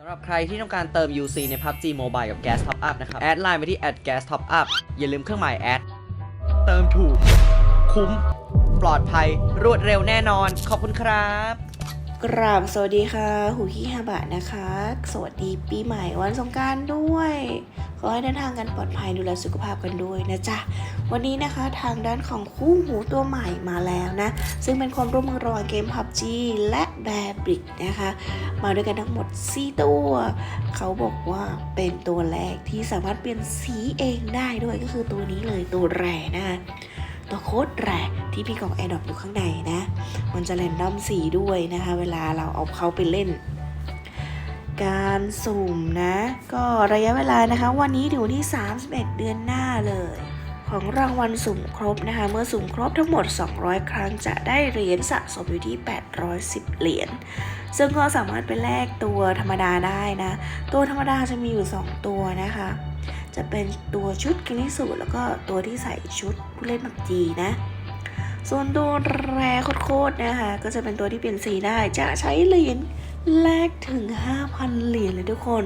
สำหรับใครที่ต้องการเติม UC ใน PUBG Mobile กับ Gas Top Up นะครับ แอดไลน์ไปที่ @gas top up อย่าลืมเครื่องหมายแอด เติมถูก คุ้ม ปลอดภัย รวดเร็วแน่นอน ขอบคุณครับ กราบสวัสดีค่ะ หูฮิฮาบะนะคะ สวัสดีปีใหม่วันสงการด้วย ขอให้เดินทางกันปลอดภัยดูแลสุขภาพกันด้วยนะจ๊ะ วันนี้นะคะทางด้านของคู่หูตัวใหม่มาแล้วนะ ซึ่งเป็นความร่วมมือระหว่างเกม PUBG และแบร์บริกนะคะ มาด้วยกันทั้งหมด 4 ตัว เขาบอกว่าเป็นตัวแรกที่สามารถเปลี่ยนสีเองได้ด้วยก็คือตัวนี้เลยตัวแรนะคะ ตัวโคตรแรที่มีกองแอร์ดรอปอยู่ข้างในนะ มันจะแรนดอมสีด้วยนะคะ เวลาเราเอาเขาไปเล่น การสุ่มนะ ก็ระยะเวลานะคะ วันนี้ถึงวันที่ 31 เดือนหน้าเลยของรางวัลสุ่มครบนะคะ เมื่อสุ่มครบทั้งหมด 200 ครั้งจะได้เหรียญสะสมอยู่ที่ 810 เหรียญ ซึ่งก็สามารถไปแลกตัวธรรมดาได้นะ ตัวธรรมดาจะมีอยู่ 2 ตัวนะคะ จะเป็นตัวชุดกิลิสูแล้วก็ตัวที่ใส่ชุดผู้เล่นมักจีนะ ส่วนตัวแรโคตรๆนะคะ ก็จะเป็นตัวที่เปลี่ยนสีได้จะใช้เหรียญแลกถึง 5,000 เหรียญเลยทุกคน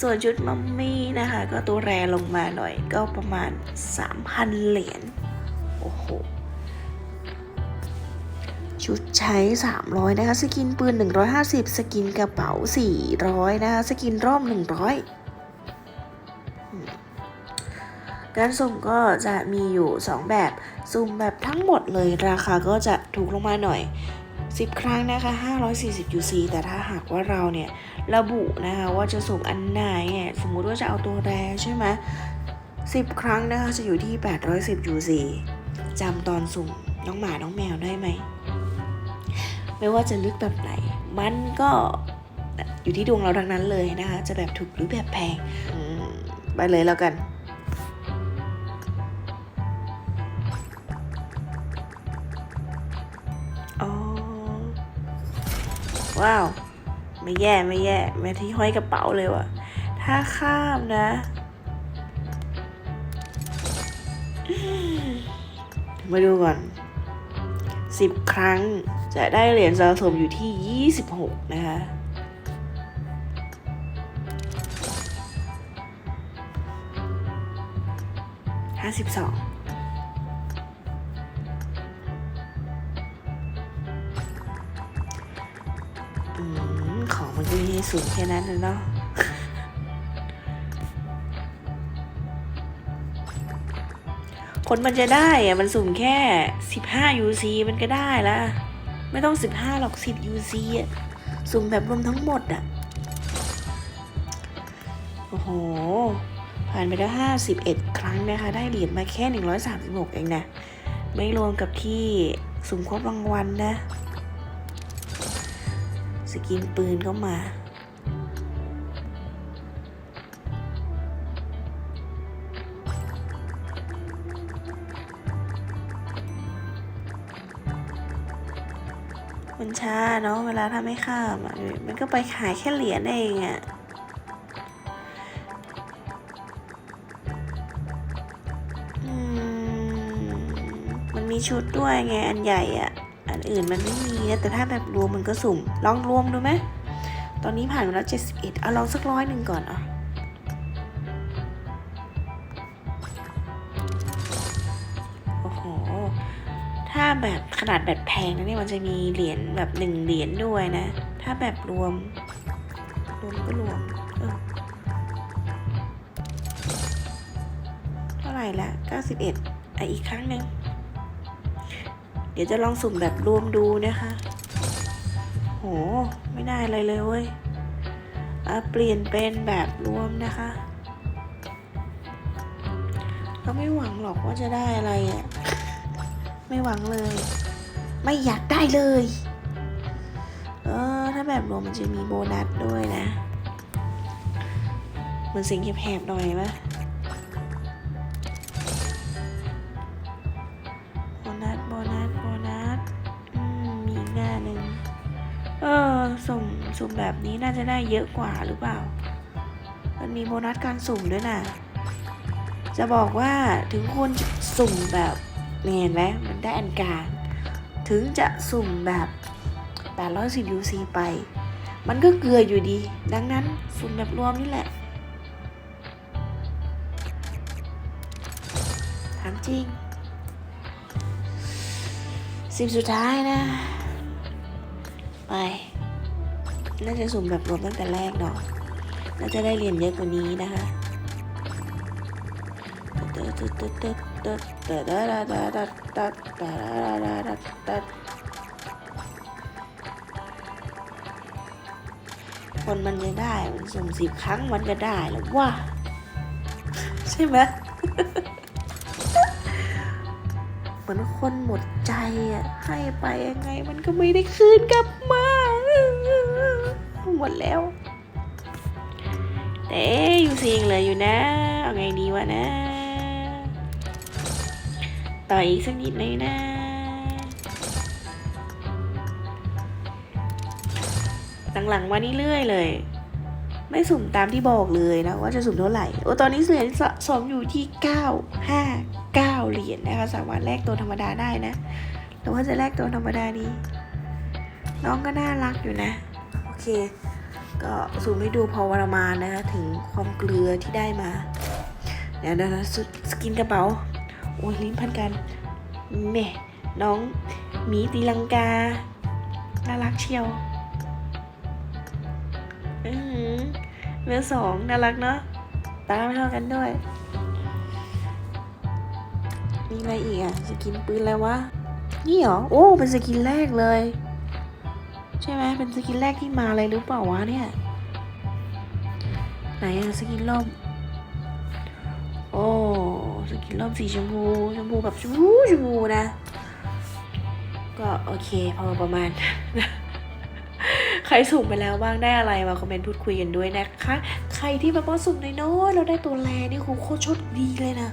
ส่วนชุดมัมมี่นะคะ ก็ตัวแรลงมาหน่อยก็ประมาณ 3,000 เหรียญโอ้โหชุดใช้ 300 นะคะ สกินปืน 150 สกินกระเป๋า 400 นะคะ สกินร่ม 100 การสุ่มก็จะมีอยู่ 2 แบบ สุ่มแบบทั้งหมดเลยราคาก็จะถูกลงมาหน่อย 10 ครั้งนะคะ 540 UC แต่ถ้าหากว่าเราเนี่ยระบุนะคะว่าจะสุ่มอันไหนเนี่ยสมมุติว่าจะเอาตัวแรใช่ไหม10 ครั้งนะคะจะอยู่ที่ 810 UC จำตอนสุ่มน้องหมาน้องแมวได้ไหม ไม่ว่าจะลึกแบบไหน มันก็อยู่ที่ดวงเราทั้งนั้นเลยนะคะ จะแบบถูกหรือแบบแพงไปเลยแล้วกัน ว้าว ไม่แย่ไม่แย่แม่ที่ห้อยกระเป๋าเลยว่ะ ถ้าข้ามนะ มาดูก่อน 10 ครั้งจะได้เหรียญสะสมอยู่ที่ 26 นะคะ52อื มีสูงแค่นั้นเลยเนาะคนมันจะได้อะมันสุ่มแค่ 15 UC มันก็ได้ละ ไม่ต้อง 15 หรอก 10 UC อะสุ่มแบบรวมทั้งหมดอะโอ้โห ผ่านไปแล้ว 51 ครั้งนะคะ ได้เหรียญมาแค่ 136 เองนะ ไม่รวมกับที่สุ่มครบรางวัลนะสกินปืนเข้ามา มันช้าเนาะเวลาถ้าไม่ข้ามอะมันก็ไปขายแค่เหรียญเองอะมันมีชุดด้วยไงอันใหญ่อะ อันอื่นมันไม่มีนะแต่ถ้าแบบรวมมันก็สุ่ม ลองรวมดูไหมตอนนี้ผ่านไปแล้ว71เอาลองสักร้อยหนึ่งก่อนอะ แบบขนาดแบบแพงนะเนี่ยมันจะมีเหรียญแบบหนึ่งเหรียญด้วยนะ ถ้าแบบรวม รวมก็รวมเออเท่าไหร่ละ91อะอีกครั้งหนึ่งเดี๋ยวจะลองสุ่มแบบรวมดูนะคะ โห ไม่ได้อะไรเลยเว้ยเปลี่ยนเป็นแบบรวมนะคะเราไม่หวังหรอกว่าจะได้อะไรอะ่ะ ไม่หวังเลย ไม่อยากได้เลย เออ ถ้าแบบรวมมันจะมีโบนัสด้วยนะมันสียงแหบๆหน่อยปะโบนัส โบนัส โบนัสอืมมีหน้าหนึ่งเออ สุ่ม สุ่มแบบนี้น่าจะได้เยอะกว่าหรือเปล่า มันมีโบนัสการสุ่มด้วยนะจะบอกว่าถึงคุณสุ่มแบบ เห็นไหมมันได้อันกลางถึงจะสุ่มแบบ810 UC ไป มันก็เกลืออยู่ดี ดังนั้นสุ่มแบบรวมนี่แหละ ถามจริงสิบสุดท้ายนะ ไป น่าจะสุ่มแบบรวมตั้งแต่แรกเนาะน่าจะได้เรียนเยอะกว่านี้นะคะ คนมันจะได้ มันสุ่มสิบครั้งมันก็ได้หรอว่าใช่ไหมเหมือนคนหมดใจอะให้ไปยังไงมันก็ไม่ได้คืนกลับมาหมดแล้วแต่อยู่ซียังเลืออยู่นะ เอาไงดีวะนะ ต่ออีกสักนิดหน่อยนะ หลังๆมานี่เรื่อยเลย ไม่สุ่มตามที่บอกเลยนะว่าจะสุ่มเท่าไหร่ โอ้ตอนนี้เหรียญสะสมอยู่ที่ 9 5 9 เหรียญนะคะ สามารถแลกตัวธรรมดาได้นะหรือว่าจะแลกตัวธรรมดาดีน้องก็น่ารักอยู่นะ โอเค ก็ซูมให้ดูพอประมาณนะคะถึงความเกลือที่ได้มาเดี๋ยวนะสุดสกินกระเป๋า โอ้ยลิ้นพันกันแม่น้องหมีตีลังกา น่ารักเชียวอือหือเบอร์สองน่ารักเนาะตาไม่เท่ากันด้วย มีอะไรอีกอะสกินปืนอะไรวะ นี่เหรอ โอ้ เป็นสกินแรกเลย ใช่ไหมเป็นสกินแรกที่มาเลยหรือเปล่าวะเนี่ย ไหนอะสกินล่ม โอ้ สกินล่มสีชมพูชมพูแบบชมพูชมพูนะ ก็โอเคพอประมาณ ใครสุ่มไปแล้วบ้างได้อะไรมาคอมเมนต์พูดคุยกันด้วยนะคะ ใครที่แบบว่าสุ่มน้อยเราได้ตัวแรนี่คือโคตรโชคดีเลยนะ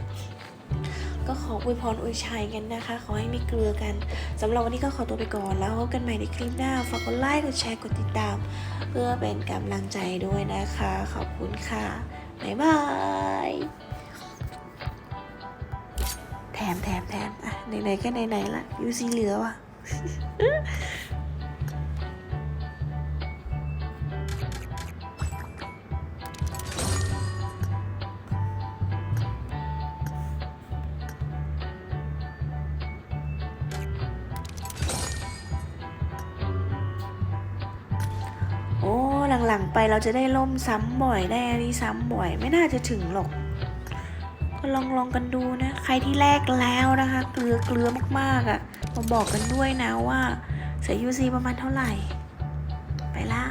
ก็ขออวยพรอวยชัยกันนะคะ ขอให้มีเกลือกันสำหรับวันนี้ก็ขอตัวไปก่อน แล้วพบกันใหม่ในคลิปหน้า ฝากกดไลค์ กดแชร์ กดติดตาม เพื่อเป็นกำลังใจด้วยนะคะ ขอบคุณค่ะ บ๊ายบาย มแถมแถมอะไหนๆก็ไหนๆละยูซีเหลือว่ะโอ้ หลังๆไปเราจะได้ล่มซ้ำบ่อยได้อันนี้ซ้ำบ่อย ไม่น่าจะถึงหรอก ก็ลองลองกันดูนะ ใครที่แลกแล้วนะคะ เกลือเกลือมากๆอะ่ะ มาบอกกันด้วยนะว่าเสียยูซีประมาณเท่าไหร่ ไปละ